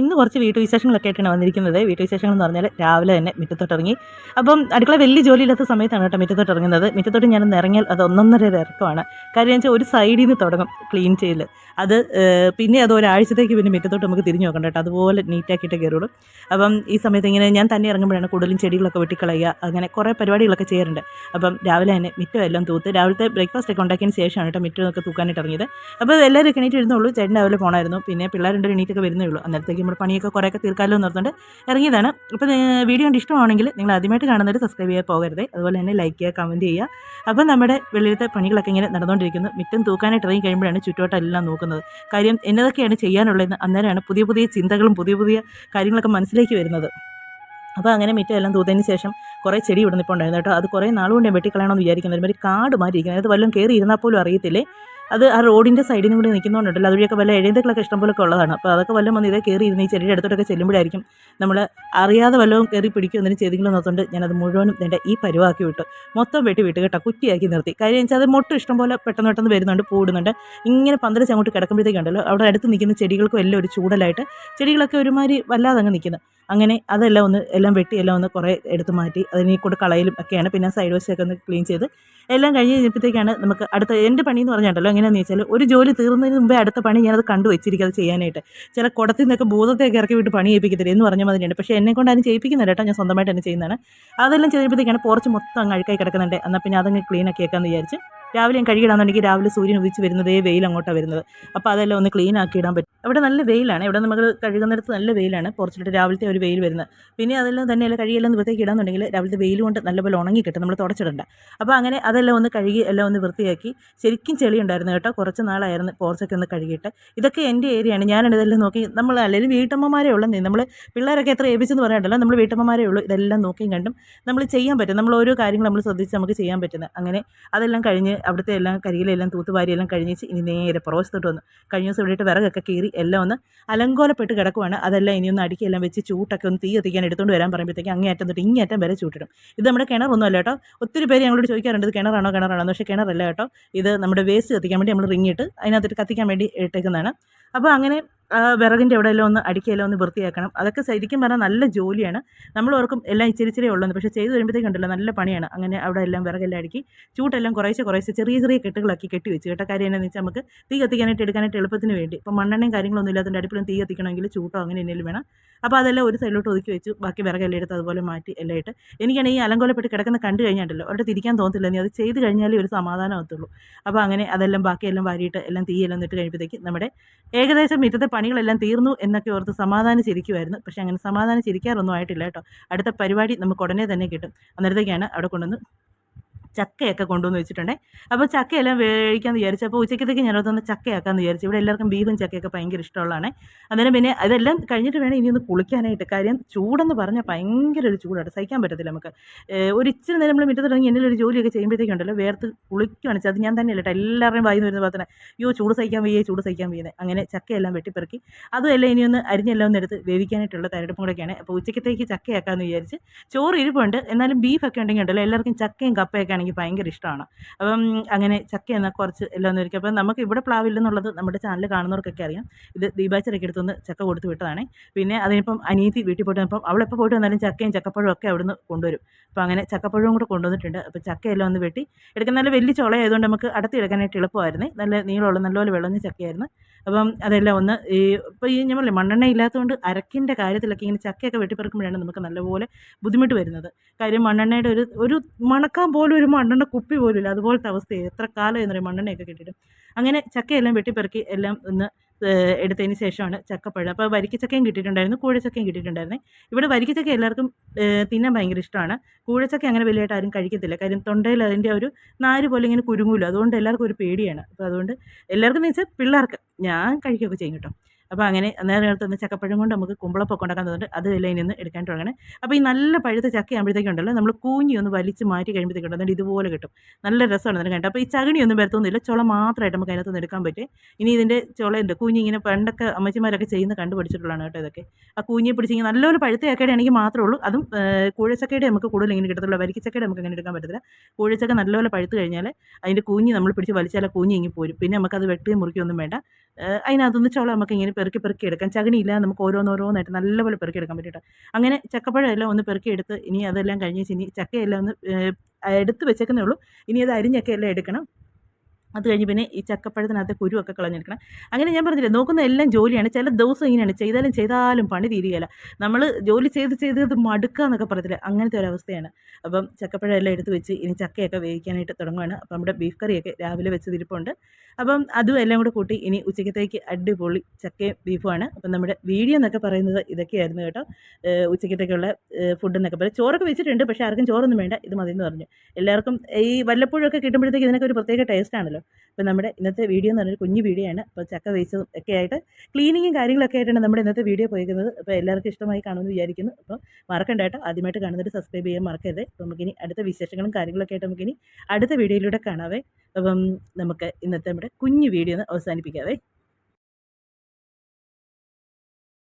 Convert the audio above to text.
ഇന്ന് കുറച്ച് വീട്ടു വിശേഷങ്ങളൊക്കെ ആയിട്ടാണ് വന്നിരിക്കുന്നത്. വീട്ടു വിശേഷങ്ങൾ എന്ന് പറഞ്ഞാൽ രാവിലെ തന്നെ മുറ്റത്തോട്ട് ഇറങ്ങി അപ്പം അടുക്കള വലിയ ജോലിയില്ലാത്ത സമയത്താണ് കേട്ടോ മുറ്റത്തോട്ട് ഇറങ്ങുന്നത് ഞാൻ ഞാനൊന്ന് ഇറങ്ങിയാൽ അത് ഒന്നൊന്നര ഇറക്കമാണ്. കാര്യം വെച്ചാൽ ഒരു സൈഡിൽ നിന്ന് തുടങ്ങും ക്ലീൻ ചെയ്യൽ അത് പിന്നെ അത് ഒരാഴ്ചത്തേക്ക് പിന്നെ മുറ്റത്തോട്ട് നമുക്ക് തിരിഞ്ഞു നോക്കണ്ട കേട്ടോ. അതുപോലെ നീറ്റാക്കിയിട്ട് കയറുള്ളൂ. അപ്പം ഈ സമയത്ത് ഇങ്ങനെ ഞാൻ തന്നെ ഇറങ്ങുമ്പോഴാണ് കൂടുതലും ചെടികളൊക്കെ വെട്ടിക്കളയുക. അങ്ങനെ കുറേ പരിപാടികളൊക്കെ ചെയ്യാറുണ്ട്. അപ്പം രാവിലെ തന്നെ മിറ്റം എല്ലാം തൂത്ത് രാവിലത്തെ ബ്രേക്ക്ഫാസ്റ്റ് ഒക്കെ ഉണ്ടാക്കിയതിന് ശേഷമാണ് കേട്ടോ മിറ്റമൊക്കെ തൂക്കാനായിട്ട് ഇറങ്ങിയത്. അപ്പോൾ എല്ലാവരും എണീറ്റ് ഇരുന്നുള്ളൂ ചേട്ടൻ രാവിലെ പോകണമായിരുന്നു പിന്നെ പിള്ളേരുണ്ട് എണീറ്റൊക്കെ വരുന്നേ ഉള്ളൂ. അന്നേരത്തേക്ക് നമ്മുടെ പണിയൊക്കെ കുറേയൊക്കെ തീർക്കാമല്ലോ എന്ന് ഓർത്തുകൊണ്ട് ഇറങ്ങിയതാണ്. അപ്പോൾ വീഡിയോ കണ്ട് ഇഷ്ടമാണെങ്കിൽ നിങ്ങൾ ആദ്യമായിട്ട് കാണുന്നവർ സബ്സ്ക്രൈബ് ചെയ്യാൻ പോകരുത്. അതുപോലെ തന്നെ ലൈക്ക് ചെയ്യുക കമന്റ് ചെയ്യുക. അപ്പോൾ നമ്മുടെ വെളിയിലത്തെ പണികളൊക്കെ ഇങ്ങനെ നടന്നുകൊണ്ടിരിക്കുന്നു. മിറ്റം തൂക്കാനായിട്ട് ഇറങ്ങി കഴിയുമ്പോഴാണ് ചുറ്റുവട്ടെല്ലാം നോക്കുന്നത്. കാര്യം എന്നതൊക്കെയാണ് ചെയ്യാനുള്ളതെന്ന് അന്നേരമാണ് പുതിയ പുതിയ ചിന്തകളും പുതിയ പുതിയ കാര്യങ്ങളൊക്കെ മനസ്സിലേക്ക് വരുന്നത്. അപ്പോൾ അങ്ങനെ മിറ്റം എല്ലാം തൂത്തതിന് ശേഷം കുറേ ചെടി ഇവിടെ നിൽപ്പുണ്ടായിരുന്നു കേട്ടോ. അത് കുറേ നാളുകൊണ്ട് വെട്ടിക്കളയണമെന്ന് വിചാരിക്കുന്നത് ഒരുമാതിരി കാട് മാറ്റിയിരിക്കുന്നത് അത് വല്ലതും കയറി ഇരുന്നാൽ പോലും അറിയത്തില്ലേ? അത് ആ റോഡിന്റെ സൈഡിനും കൂടി നിൽക്കുന്നതുകൊണ്ടല്ലോ അതുവഴിയൊക്കെ വല്ല എഴുതുകളൊക്കെ ഇഷ്ടംപോലൊക്കെ ഉള്ളതാണ്. അപ്പോൾ അതൊക്കെ വല്ലതും വന്ന് ഇതേ കയറി ഇരുന്ന് ഈ ചെടിയുടെ അടുത്തോട്ടൊക്കെ ചെല്ലുമ്പോഴായിരിക്കും നമ്മൾ അറിയാതെ വല്ലതും കയറി പിടിക്കും എന്തിനും ചെയ്തെങ്കിലും നോക്കുന്നുണ്ട്. ഞാനത് മുഴുവനും എന്റെ ഈ പരുവാക്കി വിട്ടു. മൊത്തം വെട്ടി വിട്ട് കേട്ടോ കുറ്റിയാക്കി നിർത്തി. കാര്യം വെച്ചാൽ അത് മൊട്ട് ഇഷ്ടംപോലെ പെട്ടെന്ന് പെട്ടെന്ന് വരുന്നുണ്ട് പൂടുന്നുണ്ട് ഇങ്ങനെ പന്തലിച്ച് അങ്ങോട്ട് കിടക്കുമ്പോഴത്തേക്കുണ്ടല്ലോ അവിടെ അടുത്ത് നിൽക്കുന്ന ചെടികൾക്കും എല്ലാം ഒരു ചൂടലായിട്ട് ചെടികളൊക്കെ ഒരുമാതിരി വല്ലാതെ അങ്ങ് നിൽക്കുന്നത് അങ്ങനെ അതെല്ലാം ഒന്ന് എല്ലാം വെട്ടി എല്ലാം ഒന്ന് കുറേ എടുത്ത് മാറ്റി അതിനെ കൂടെ കളയിലും ഒക്കെയാണ്. പിന്നെ സൈഡ് വശമൊക്കെ ഒന്ന് ക്ലീൻ ചെയ്ത് എല്ലാം കഴിഞ്ഞ് കഴിഞ്ഞപ്പോഴത്തേക്കാണ് നമുക്ക് അടുത്ത എന്റെ പണി എന്ന് പറഞ്ഞിട്ടുണ്ടല്ലോ എങ്ങനെയാണെന്ന് വെച്ചാൽ ഒരു ജോലി തീർന്നതിന് മുമ്പേ അടുത്ത പണി ഞാനത് കണ്ടു വെച്ചിരിക്കും അത് ചെയ്യാനായിട്ട്. ചില കുടത്തിൽ നിന്നൊക്കെ ഭൂതത്തെയൊക്കെ ഇറക്കി വിട്ട് പണി ചെയ്യിപ്പിക്കത്തില്ല എന്ന് പറഞ്ഞ ഉണ്ട് പക്ഷേ എന്നെ കൊണ്ട് അതിന് ചെയ്യിപ്പിക്കുന്നില്ല കേട്ടോ ഞാൻ സ്വന്തമായിട്ട് തന്നെ ചെയ്യുന്നതാണ്. അതെല്ലാം ചെയ്തപ്പോഴത്തേക്കാണ് പുറച്ച് മൊത്തം അങ്ങ് അഴുക്കായി കിടക്കുന്നുണ്ട്. എന്നാൽ പിന്നെ അതങ്ങ് ക്ലീൻ ആക്കി വെക്കാമെന്ന് വിചാരിച്ച് രാവിലെ ഞാൻ കഴുകിടാന്നുണ്ടെങ്കിൽ രാവിലെ സൂര്യൻ ഉദിച്ച് വരുന്നതേ വെയിൽ അങ്ങോട്ടാണ് വരുന്നത്. അപ്പോൾ അതെല്ലാം ഒന്ന് ക്ലീൻ ആക്കി ഇടാൻ പറ്റും. അവിടെ നല്ല വെയിലാണ്. ഇവിടെ നമ്മൾ കഴുകുന്നിടത്ത് നല്ല വെയിലാണ്. പുറച്ചിട്ട് രാവിലത്തെ ഒരു വെയിൽ വരുന്നത്. പിന്നെ അതെല്ലാം തന്നെ അല്ല കഴുകിയെല്ലാം വൃത്തിയാക്കി ഇടാന്നുണ്ടെങ്കിൽ രാവിലത്തെ വെയിൽ കൊണ്ട് നല്ലപോലെ ഉണങ്ങി കിട്ടും. നമ്മൾ തുടച്ചിടണ്ട. അപ്പോൾ അങ്ങനെ അതെല്ലാം ഒന്ന് കഴുകി എല്ലാം ഒന്ന് വൃത്തിയാക്കി. ശരിക്കും ചെളി ഉണ്ടായിരുന്നു കേട്ടോ. കുറച്ച് നാളായിരുന്നു പോർച്ചൊക്കെ ഒന്ന് കഴുകിയിട്ട്. ഇതൊക്കെ എന്റെ ഏരിയയാണ് ഞാനാണ് ഇതെല്ലാം നോക്കി. നമ്മൾ അല്ലെങ്കിൽ വീട്ടമ്മമാരെ ഉള്ളൂ നമ്മൾ പിള്ളേരൊക്കെ എത്ര ഏൽപ്പിച്ചെന്ന് പറയണ്ടല്ലോ. നമ്മൾ വീട്ടമ്മമാരെ ഉള്ളൂ. ഇതെല്ലാം നോക്കിയും കണ്ടും നമ്മൾ ചെയ്യാൻ പറ്റും. നമ്മൾ ഓരോ കാര്യങ്ങൾ നമ്മൾ ശ്രദ്ധിച്ച് നമുക്ക് ചെയ്യാൻ പറ്റുന്നത്. അങ്ങനെ അതെല്ലാം കഴിഞ്ഞ് അവിടുത്തെ എല്ലാം കരിയിലെല്ലാം തൂത്തുവാരി എല്ലാം കഴിഞ്ഞിച്ച് ഇനി നേരെ പുറവശത്തോട്ട് വന്നു കഴിഞ്ഞ ദിവസം ഇവിടെയിട്ട് വിറകൊക്കെ കീറി എല്ലാം ഒന്ന് അലങ്കോലപ്പെട്ട് കിടക്കുവാണ്. അതെല്ലാം ഇനി ഒന്ന് അടുക്കിയെല്ലാം വെച്ച് ചൂട്ടൊക്കെ ഒന്ന് തീ കത്തിക്കാൻ എടുത്തുകൊണ്ട് വരാൻ പറയുമ്പോഴത്തേക്ക് അങ്ങേ അറ്റം തൊട്ട് ഇങ്ങേ അറ്റം വരെ ചൂട്ടിടും. ഇത് നമ്മുടെ കിണറൊന്നുമല്ല കേട്ടോ. ഒത്തിരി പേര് ഞങ്ങളോട് ചോദിക്കാറുണ്ട് ഇത് കിണറാണോ? കിണറാണോ. പക്ഷേ കിണറല്ല കേട്ടോ. ഇത് നമ്മുടെ വേസ്റ്റ് കത്തിക്കാൻ വേണ്ടി നമ്മൾ റിങ്ങിട്ട് അതിനകത്തിട്ട് കത്തിക്കാൻ വേണ്ടി ഇട്ടേക്കുന്നതാണ്. അപ്പോൾ അങ്ങനെ വിറകിന്റെ എവിടെയെല്ലാം ഒന്ന് അടിക്കുകയെല്ലാം ഒന്ന് വൃത്തിയാക്കണം. അതൊക്കെ ശരിക്കും പറഞ്ഞാൽ നല്ല ജോലിയാണ്. നമ്മൾ ഓർക്കും എല്ലാം ഇച്ചിരി ഇച്ചിരി ഉള്ളത് പക്ഷേ ചെയ്ത് വരുമ്പോഴത്തേക്കുണ്ടല്ലോ നല്ല പണിയാണ്. അങ്ങനെ അവിടെ എല്ലാം വിറകെല്ലാം അടുക്കി ചൂട്ടെല്ലാം കുറേശ്ശെ കുറേശ്ശെ ചെറിയ ചെറിയ കെട്ടുകളാക്കി കെട്ടി വെച്ച്. കേട്ട കാര്യം എന്താണെന്ന് വെച്ചാൽ നമുക്ക് തീ കത്തിക്കാനായിട്ട് എടുക്കാനായിട്ട് എളുപ്പത്തിന് വേണ്ടി. ഇപ്പം മണ്ണെണ്ണയും കാര്യങ്ങളൊന്നും ഇല്ലാത്തതിന്റെ അടുപ്പിലും തീ കത്തിക്കണമെങ്കിൽ ചൂട്ടോ അങ്ങനെ എന്തെങ്കിലും വേണം. അപ്പോൾ അതെല്ലാം ഒരു സൈഡിലോട്ട് ഒതുക്കി വെച്ചു ബാക്കി വിറകെല്ലാം എടുത്ത് അതുപോലെ മാറ്റി എല്ലാം ഇട്ട്. എനിക്കാണെങ്കിൽ ഈ അലങ്കോലപ്പെട്ട് കിടക്കുന്ന കണ്ടു കഴിഞ്ഞാണ്ടല്ലോ അവിടെ തിരിക്കാൻ തോന്നത്തില്ല. നീ അത് ചെയ്ത് കഴിഞ്ഞാലേ ഒരു സമാധാനം ആവത്തുള്ളൂ. അപ്പോൾ അങ്ങനെ അതെല്ലാം ബാക്കിയെല്ലാം വാരിയിട്ട് എല്ലാം തീയെല്ലാം ഇട്ട് കഴിയുമ്പോഴത്തേക്ക് നമ്മുടെ ഏകദേശം മിറ്റത്തെ പണികളെല്ലാം തീർന്നു എന്നൊക്കെ ഓർത്ത് സമാധാനം സമാധാനിച്ചിരിക്കുമായിരുന്നു പക്ഷേ അങ്ങനെ സമാധാനം സമാധാനിച്ചിരിക്കാറൊന്നും ആയിട്ടില്ല കേട്ടോ. അടുത്ത പരിപാടി നമുക്ക് ഉടനെ തന്നെ കിട്ടും. അന്നേരത്തേക്കാണ് അവിടെ കൊണ്ടുവന്ന് ചക്കയൊക്കെ കൊണ്ടുവന്ന് വെച്ചിട്ടുണ്ടേ. അപ്പോൾ ചക്കയെല്ലാം വേവിക്കാമെന്ന് വിചാരിച്ചു. അപ്പോൾ ഉച്ചക്കത്തേക്ക് ഞാനതൊന്ന് ചക്കയാക്കാമെന്ന് വിചാരിച്ചു. ഇവിടെ എല്ലാവർക്കും ബീഫും ചക്കയൊക്കെ ഭയങ്കര ഇഷ്ടമുള്ളതാണ്. അന്നേരം പിന്നെ അതെല്ലാം കഴിഞ്ഞിട്ട് വേണം ഇനി ഒന്ന് കുളിക്കാനായിട്ട് കാര്യം ചൂടെന്ന് പറഞ്ഞാൽ ഭയങ്കര ഒരു ചൂടാണ്. സഹിക്കാൻ പറ്റത്തില്ല നമുക്ക്. ഒരു ഇച്ചിരി നേരം നമ്മൾ മുറ്റത്തിറങ്ങി എന്തെങ്കിലും ഒരു ജോലിയൊക്കെ ചെയ്യുമ്പോഴത്തേക്കുണ്ടല്ലോ വേർത്ത് കുളിക്കുകയാണ് അത് ഞാൻ തന്നെയല്ല കേട്ടോ എല്ലാവരുടെയും വായിന്ന് വരുന്ന തന്നെ അയ്യോ ചൂട് സഹിക്കാൻ വയ്യേ ചൂട് സഹിക്കാൻ വയ്യേ അങ്ങനെ ചക്കയെല്ലാം വെട്ടിപ്പെറുക്കി. അതും എല്ലാം ഇനി ഒന്ന് അരിഞ്ഞെല്ലാം ഒന്ന് എടുത്ത് വേവിക്കാനായിട്ടുള്ള തരടുപ്പും കൂടെയൊക്കെയാണ്. അപ്പോൾ ഉച്ചക്കത്തേക്ക് ചക്കയാക്കാമെന്ന് വിചാരിച്ച്. ചോറ് ഇരിപ്പുണ്ട്. എന്നാലും ബീഫൊക്കെ ഉണ്ടെങ്കിൽ ഉണ്ടല്ലോ എല്ലാവർക്കും ചക്കയും കപ്പയൊക്കെ ആണെങ്കിൽ ഭയങ്കര ഇഷ്ടമാണ് അപ്പം അങ്ങനെ ചക്ക എന്നാൽ കുറച്ച് എല്ലാം ഒന്ന് ഒരുക്കി. അപ്പം നമുക്ക് ഇവിടെ പ്ലാവില്ലെന്നുള്ളത് നമ്മുടെ ചാനൽ കാണുന്നവർക്കൊക്കെ അറിയാം. ഇത് ദീപാച്ചരയ്ക്ക് എടുത്തൊന്ന് ചക്ക കൊടുത്ത് വിട്ടതാണ്. പിന്നെ അതിനിപ്പം അനിയത്തി വീട്ടിൽ പോയിട്ട് അപ്പം അവളെപ്പോൾ പോയിട്ട് വന്നാലും ചക്കയും ചക്കപ്പഴവും ഒക്കെ അവിടുന്ന് കൊണ്ടുവരും. അപ്പോൾ അങ്ങനെ ചക്കപ്പഴവും കൂടെ കൊണ്ടുവന്നിട്ടുണ്ട്. അപ്പോൾ ചക്കയെല്ലാം ഒന്ന് വെട്ടി. എടുക്കുന്ന നല്ല വലിയ ചുളയായതുകൊണ്ട് നമുക്ക് അടത്തി എടുക്കാനായിട്ട് എളുപ്പമായിരുന്നു. നല്ല നീളമുള്ള നല്ലപോലെ വിളഞ്ഞ ചക്കയായിരുന്നു. അപ്പം അതെല്ലാം ഒന്ന് ഈ ഇപ്പോൾ ഈ ഞാൻ പറഞ്ഞില്ലേ മണ്ണെണ്ണ ഇല്ലാത്തതുകൊണ്ട് അരക്കിന്റെ കാര്യത്തിലൊക്കെ ഇങ്ങനെ ചക്കയൊക്കെ വെട്ടിപ്പെറുക്കുമ്പോഴാണ് നമുക്ക് നല്ലപോലെ ബുദ്ധിമുട്ട് വരുന്നത്. കാര്യം മണ്ണെണ്ണയുടെ ഒരു ഒരു മണക്കാൻ പോലും ഒരു മണ്ണെണ്ണ കുപ്പി പോലും ഇല്ല. അതുപോലത്തെ അവസ്ഥയാണ് എത്ര കാലം പറയും മണ്ണെണ്ണയൊക്കെ കിട്ടിയിട്ട്. അങ്ങനെ ചക്കയെല്ലാം വെട്ടിപ്പെറുക്കി എല്ലാം ഒന്ന് എടുത്തതിന് ശേഷമാണ് ചക്കപ്പഴം. അപ്പോൾ വരിക്കച്ചക്കയും കിട്ടിയിട്ടുണ്ടായിരുന്നു കൂഴച്ചക്കയും കിട്ടിയിട്ടുണ്ടായിരുന്നു. ഇവിടെ വരിക്കച്ചക്ക എല്ലാവർക്കും തിന്നാൻ ഭയങ്കര ഇഷ്ടമാണ്. കൂഴച്ചക്ക അങ്ങനെ വലിയതായിട്ട് ആരും കഴിക്കത്തില്ല. കാര്യം തൊണ്ടയിൽ അതിന്റെ ഒരു നാര് പോലെ ഇങ്ങനെ കുരുങ്ങൂല അതുകൊണ്ട് എല്ലാവർക്കും ഒരു പേടിയാണ്. അപ്പോൾ അതുകൊണ്ട് എല്ലാവർക്കും എന്ന് വെച്ചാൽ പിള്ളേർക്ക് ഞാൻ കഴിക്കുകയൊക്കെ ചെയ്യും കേട്ടോ. അപ്പോൾ അങ്ങനെ നേരെ തന്നെ ചക്കപ്പഴം കൊണ്ട് നമുക്ക് കുമ്പളപ്പൊക്കെ ഉണ്ടാക്കാൻ തോന്നുന്നുണ്ട് അത് എല്ലാം നിന്ന് എടുക്കാൻ തുടങ്ങണം. അപ്പോൾ ഈ നല്ല പഴുത്ത ചക്ക ആകുമ്പോഴത്തേക്കുണ്ടല്ലോ നമ്മൾ കൂഞ്ഞി ഒന്ന് വലിച്ച് മാറ്റി കഴിയുമ്പോഴത്തേക്കുണ്ട് എന്നിട്ട് ഇതുപോലെ കിട്ടും. നല്ല രസമാണ് അതിന് കണ്ടത് അപ്പോൾ ഈ ചകിണിയൊന്നും വരത്തൊന്നുമില്ല ചുള മാത്രമായിട്ട് നമുക്ക് അതിനകത്ത് നിന്ന് എടുക്കാൻ പറ്റും. ഇനി ഇതിന്റെ ചുളയുണ്ട് കൂഞ്ഞി ഇങ്ങനെ പണ്ടൊക്കെ അമ്മച്ചിമാരൊക്കെ ചെയ്യുന്ന കണ്ടുപിടിച്ചിട്ടുള്ളതാണ് കേട്ടോ ഇതൊക്കെ. ആ കൂഞ്ഞിയെ പിടിച്ച് ഇങ്ങനെ നല്ലപോലെ പഴുത്ത ചക്കയുടെ ആണെങ്കിൽ മാത്രമേ ഉള്ളൂ. അതും കൂഴച്ചക്കയുടെ നമുക്ക് കൂടുതൽ ഇങ്ങനെ കിട്ടത്തുള്ളൂ. വരിക്കച്ചക്കയുടെ നമുക്ക് അങ്ങനെ എടുക്കാൻ പറ്റത്തില്ല. കൂഴച്ചക്ക നല്ലപോലെ പഴുത്ത് കഴിഞ്ഞാൽ അതിന്റെ കൂഞ്ഞി നമ്മൾ പിടിച്ച് വലിച്ചാൽ കുഞ്ഞി ഇങ്ങി പോരും. പിന്നെ നമുക്കത് വെട്ടുകയും മുറിക്കുകയൊന്നും വേണ്ട. അതിനകത്തുനിന്ന് ചോളം നമുക്ക് ഇങ്ങനെ പെറുക്കി പെറുക്കി എടുക്കാം. ചകിണിയില്ല നമുക്ക് ഓരോന്നോരോന്നായിട്ട് നല്ലപോലെ പെറുക്കി എടുക്കാൻ പറ്റും അങ്ങനെ ചക്കപ്പഴം എല്ലാം ഒന്ന് പെറുക്കിയെടുത്ത് ഇനി അതെല്ലാം കഴിഞ്ഞ് ഇനി ചക്കയെല്ലാം ഒന്ന് എടുത്ത് വെച്ചേക്കുന്നേ ഉള്ളൂ. ഇനി അത് അരിഞ്ഞൊക്കെ എല്ലാം എടുക്കണം. അത് കഴിഞ്ഞ് പിന്നെ ഈ ചക്കപ്പഴത്തിനകത്ത് കുരുവൊക്കെ കളഞ്ഞെടുക്കണം. അങ്ങനെ ഞാൻ പറഞ്ഞില്ലേ നോക്കുന്ന എല്ലാം ജോലിയാണ്. ചില ദിവസം ഇങ്ങനെയാണ്. ചെയ്താലും ചെയ്താലും പണി തീരുകയില്ല. നമ്മൾ ജോലി ചെയ്ത് ചെയ്ത് ഇത് മടുക്കുക എന്നൊക്കെ പറയത്തില്ല അങ്ങനത്തെ ഒരവസ്ഥയാണ് അപ്പം ചക്കപ്പഴം എല്ലാം എടുത്ത് വെച്ച് ഇനി ചക്കയൊക്കെ വേവിക്കാനായിട്ട് തുടങ്ങുകയാണ് അപ്പം നമ്മുടെ ബീഫ് കറിയൊക്കെ രാവിലെ വെച്ച് തിരിപ്പുണ്ട് അപ്പം അതും എല്ലാം കൂടെ കൂട്ടി ഇനി ഉച്ചക്കത്തേക്ക് അടിപൊളി ചക്കയും ബീഫുമാണ്. അപ്പം നമ്മുടെ വീഡിയോ എന്നൊക്കെ പറയുന്നത് ഇതൊക്കെയായിരുന്നു കേട്ടോ. ഉച്ചക്കത്തേക്കുള്ള ഫുഡ് എന്നൊക്കെ പറയും ചോറൊക്കെ വെച്ചിട്ടുണ്ട് പക്ഷേ ആർക്കും ചോറൊന്നും വേണ്ട. ഇത് മതി എന്ന് പറഞ്ഞു. എല്ലാവർക്കും ഈ വല്ലപ്പോഴൊക്കെ കിട്ടുമ്പോഴത്തേക്ക് ഇതിനൊക്കെ ഒരു പ്രത്യേക ടേസ്റ്റ് ആണല്ലോ. അപ്പോൾ നമ്മുടെ ഇന്നത്തെ വീഡിയോ എന്ന് പറഞ്ഞൊരു കുഞ്ഞു വീഡിയോ ആണ്. അപ്പോൾ ചക്ക വേസ്റ്റും ഒക്കെ ആയിട്ട് ക്ലീനിങ്ങും കാര്യങ്ങളൊക്കെ ആയിട്ടാണ് നമ്മുടെ ഇന്നത്തെ വീഡിയോ പോയിരിക്കുന്നത് അപ്പോൾ എല്ലാവർക്കും ഇഷ്ടമായി കാണുമെന്ന് വിചാരിക്കുന്നു. അപ്പോൾ മറക്കണ്ട കേട്ടോ. ആദ്യമായിട്ട് കാണുന്നവർ സബ്സ്ക്രൈബ് ചെയ്യാൻ മറക്കരുത്. അപ്പോൾ നമുക്കിനി അടുത്ത വിശേഷങ്ങളും കാര്യങ്ങളൊക്കെ ആയിട്ട് നമുക്കിനി അടുത്ത വീഡിയോയിലൂടെ കാണാവേ. അപ്പം നമുക്ക് ഇന്നത്തെ നമ്മുടെ കുഞ്ഞു വീഡിയോ ഒന്ന് അവസാനിപ്പിക്കാവേ.